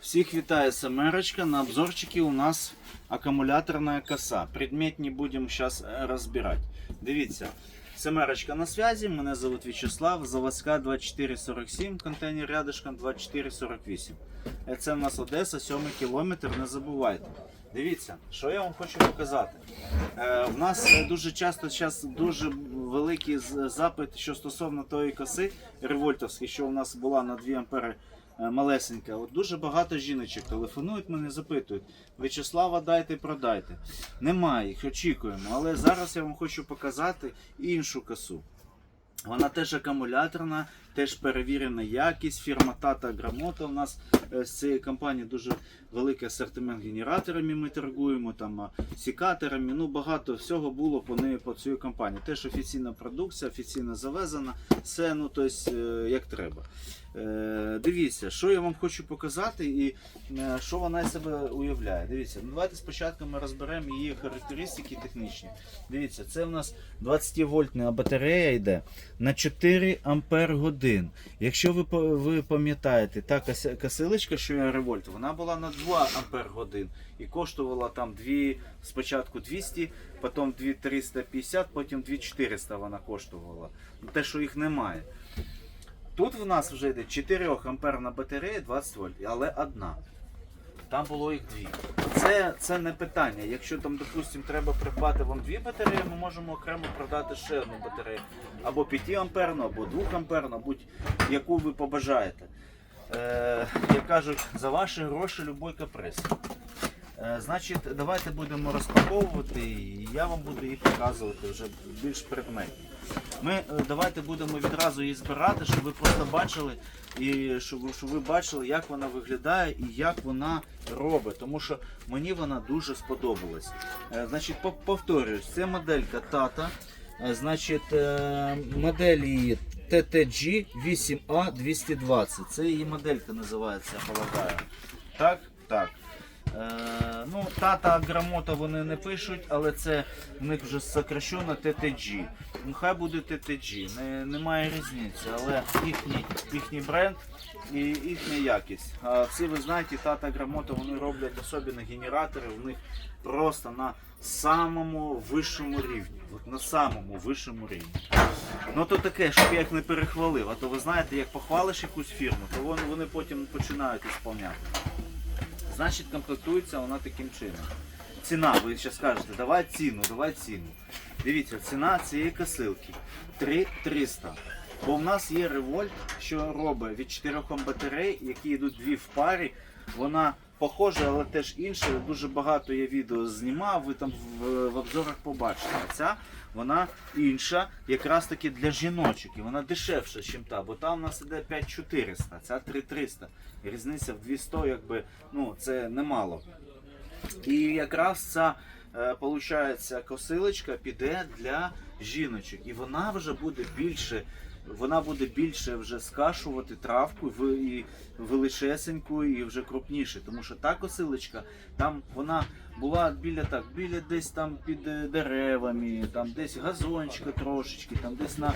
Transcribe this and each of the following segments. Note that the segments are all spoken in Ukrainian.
Всіх вітає Семерочка. На обзорчике у нас аккумуляторная коса. Предмет не будем сейчас разбирать. Дивіться. Семерочка на связі. Мене зовут Вячеслав. Заводська 2447, контейнер рядышком 2448. Е, Це в нас Одеса, 7 кілометр. Не забувайте. Дивіться, що я вам хочу показати. Е, в нас е, дуже часто зараз дуже великий запит, що стосовно тої коси револьтовської, що у нас була на 2 ампери малесенька. От дуже багато жіночок телефонують мене, запитують. Вячеслава, дайте, продайте. Немає їх, очікуємо. Але зараз я вам хочу показати іншу косу. Вона теж акумуляторна, теж перевірена якість. Фірма Tata Грамота. У нас е, з цієї компанії дуже великий асортимент генераторами. Ми торгуємо там сікаторами. Ну багато всього було по неї по цій компанії. Теж офіційна продукція, офіційно завезена. Все ну тобто, е, як треба. Е, Дивіться, що я вам хочу показати і що вона себе уявляє. Дивіться, ну давайте спочатку ми розберемо її характеристики технічні. Дивіться, це у нас 20 вольтна батарея йде на 4 ампер годин. Якщо ви, ви пам'ятаєте, та косилочка, що я револьт, вона була на 2 ампер годин і коштувала там 2, спочатку 200, потім 2 350, потім 2 400 вона коштувала. Те, що їх немає. Тут в нас вже йде 4 амперна батарея 20 вольт, але одна. Там було їх дві. Це, це не питання. Якщо там, допустимо, треба придбати вам дві батареї, ми можемо окремо продати ще одну батарею. Або 5 амперну, або 2 амперну, будь-яку ви побажаєте. Е, як кажуть, за ваші гроші будь-який каприз. Е, значить, давайте будемо розпаковувати і я вам буду їх показувати вже більш предметно. Ми е, давайте будемо відразу її збирати, щоб ви просто бачили, і щоб, щоб ви бачили, як вона виглядає і як вона робить. Тому що мені вона дуже сподобалась. Е, Значить, пов- повторюсь, це моделька Tata. Е, Значить, модель її TTG 8A220. Це її моделька називається, я полагаю. Так? Так. Ну, тата грамота вони не пишуть, але це в них вже сокращено TTG. Ну, хай буде TTG, не, немає різниці, але їхній, їхній бренд і їхня якість. А всі ви знаєте, тата грамота вони роблять особливі генератори, в них просто на самому вищому рівні. От на самому вищому рівні. Ну то таке, щоб я їх не перехвалив, а то ви знаєте, як похвалиш якусь фірму, то вони потім починають ісполняти. Значить, комплектується вона таким чином. Ціна, ви ще скажете, давай ціну, давай ціну. Дивіться, ціна цієї косилки 3300. Бо в нас є револьт, що робить від 4 батарей, які йдуть дві в парі. Вона похожа, але теж інша. Дуже багато я відео знімав, ви там в, в обзорах побачите. Ця вона інша, якраз таки для жіночок. І вона дешевша, ніж та, бо там у нас іде 5400, ця 3300. І різниця в 200, якби, ну, це немало. І якраз ця е, получається, косилочка піде для жіночок. І вона вже буде більше. Вона буде більше вже скашувати травку в- і величесеньку і вже крупніше. Тому що та косилочка, там вона була біля так, біля десь там під е, деревами, там десь газончика трошечки, там десь на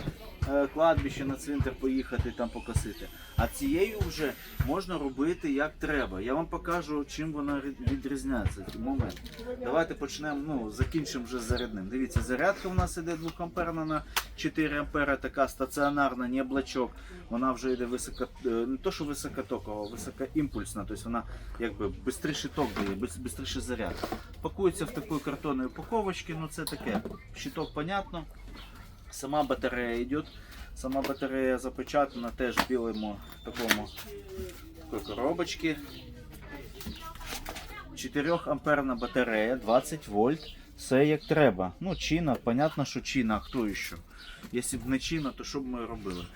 е, кладбище, на цвинтар поїхати там покосити. А цією вже можна робити як треба. Я вам покажу, чим вона відрізняється. Момент. Давайте почнемо, ну, закінчимо вже зарядним. Дивіться, зарядка у нас іде 2 амперна на 4 ампера, така стаціонарна, не блочок. Вона вже йде високо, е, не то, що високотокова, а високоімпульсна. Тобто вона якби швидший ток дає, швидший заряд. Пакується в таку картонної упаковочці, ну це таке. Щиток понятно. Сама батарея йде. Сама батарея запечатана теж в білому такому такої коробочці. 4 амперна батарея, 20 вольт. Все як треба. Ну, чина, понятно, що чина, а хто ще? Якщо б не чина, то що б ми робили?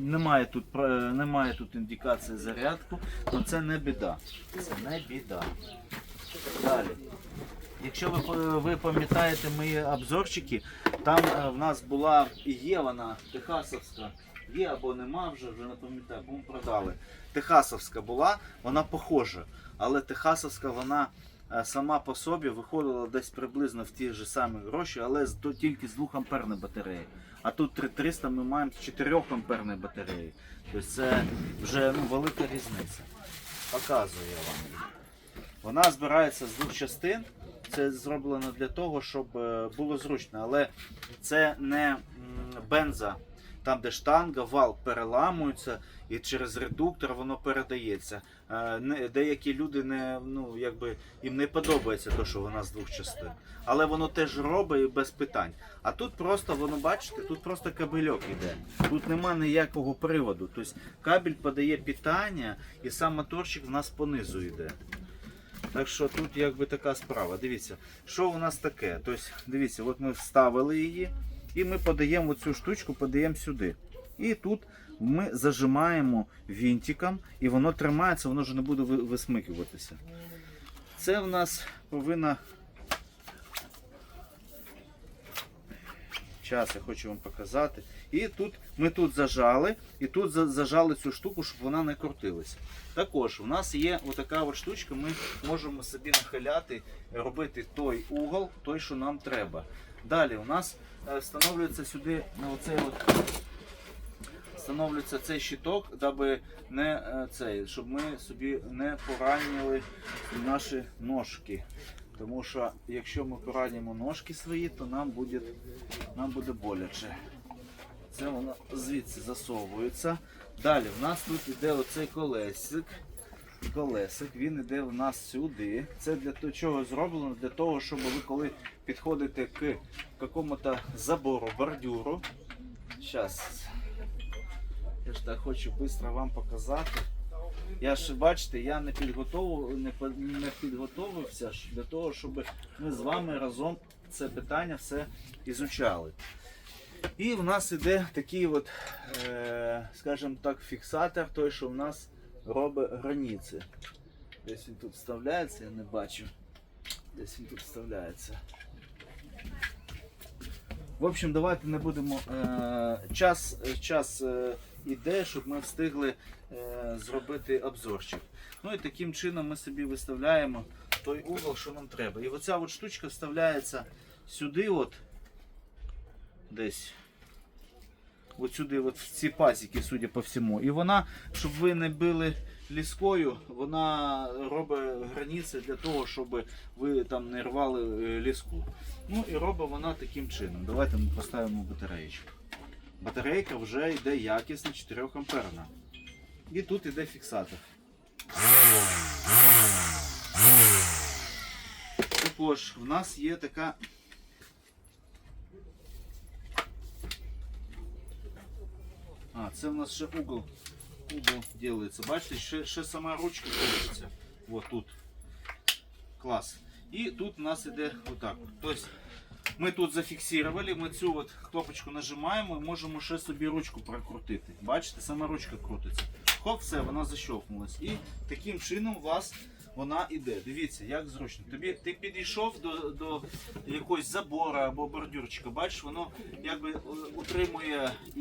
Немає тут, немає тут індикації зарядку, але це не біда. Це не біда. Далі. Якщо ви, ви пам'ятаєте мої обзорчики, там е, в нас була і є вона техасовська, є або нема вже, вже не пам'ятаю, бо ми продали. Техасовська була, вона похожа, але техасовська вона е, сама по собі виходила десь приблизно в ті ж самі гроші, але з, то, тільки з 2 амперної батареї. А тут 3300 ми маємо з 4 амперної батареї. Тобто це вже ну, велика різниця. Показую я вам. Вона збирається з двох частин. Це зроблено для того, щоб е, було зручно, але це не бенза, там де штанга, вал переламується і через редуктор воно передається. Е, Деякі люди не, ну, якби, їм не подобається те, що вона з двох частин. Але воно теж робить без питань. А тут просто, воно бачите, тут просто кабельок іде. Тут нема ніякого приводу. Тобто кабель подає питання і сам моторчик в нас понизу йде. Так що тут якби така справа. Дивіться, що у нас таке? Тобто, дивіться, от ми вставили її і ми подаємо цю штучку, подаємо сюди. І тут ми зажимаємо вінтиком, і воно тримається, воно вже не буде висмикуватися. Це в нас повинна. Час я хочу вам показати. І тут ми тут зажали, і тут зажали цю штуку, щоб вона не крутилася. Також у нас є отака от штучка, ми можемо собі нахиляти, робити той угол, той, що нам треба. Далі у нас е, встановлюється сюди на оцей от встановлюється цей щиток, даби не е, цей, щоб ми собі не поранили наші ножки. Тому що якщо ми поранимо ножки свої, то нам буде, нам буде боляче. Це воно звідси засовується. Далі в нас тут іде оцей колесик. Колесик, він іде в нас сюди. Це для того, чого зроблено? Для того, щоб ви коли підходите к якому-то забору, бордюру. Зараз. Я ж так хочу швидко вам показати. Я ж бачите, я не підготовив, не, не підготовився для того, щоб ми з вами разом це питання все ізучали. І в нас іде такий от, е, скажімо так, фіксатор, той, що в нас робить границі. Десь він тут вставляється, я не бачу. Десь він тут вставляється. В общем, давайте не будемо. Е, час час е, іде, щоб ми встигли е, зробити обзорчик. Ну і таким чином ми собі виставляємо той угол, що нам треба. І оця от штучка вставляється сюди, от десь. От сюди, от в ці пазики, судя по всьому. І вона, щоб ви не били ліскою, вона робить границі для того, щоб ви там не рвали е, ліску. Ну і робить вона таким чином. Давайте ми поставимо батареєчку. Батарейка вже йде якісна 4 амперна. І тут йде фіксатор. Також в нас є така. А, це в нас ще угол. Угол делается. Бачите, ще, ще сама ручка крутиться. Вот тут. Клас. І тут у нас іде отак. от. Тобто ми тут зафіксували, ми цю от кнопочку нажимаємо і можемо ще собі ручку прокрутити. Бачите, сама ручка крутиться. Хоп, все, вона защелкнулась. І таким чином у вас вона іде. Дивіться, як зручно. Тобі ти підійшов до, до якогось забора або бордюрчика, бачиш, воно якби е, утримує і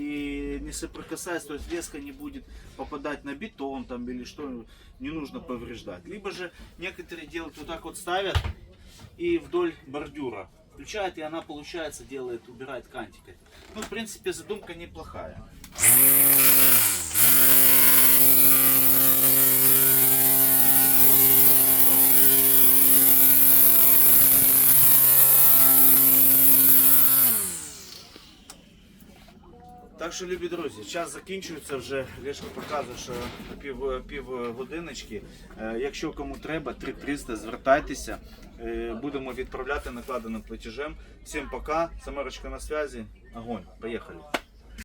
не соприкасается, то есть леска не будет попадать на бетон там или что не нужно повреждать. Либо же некоторые делают вот так вот ставят и вдоль бордюра включает, и она получается делает, убирает кантики. Ну, в принципе, задумка неплохая. Так що, любі друзі, час закінчується вже. Лешко показує, що пів, пів годиночки. Е, Якщо кому треба, 3300, звертайтеся. Е, Будемо відправляти накладеним платежем. Всім пока. Самарочка на связі. Огонь. Поїхали.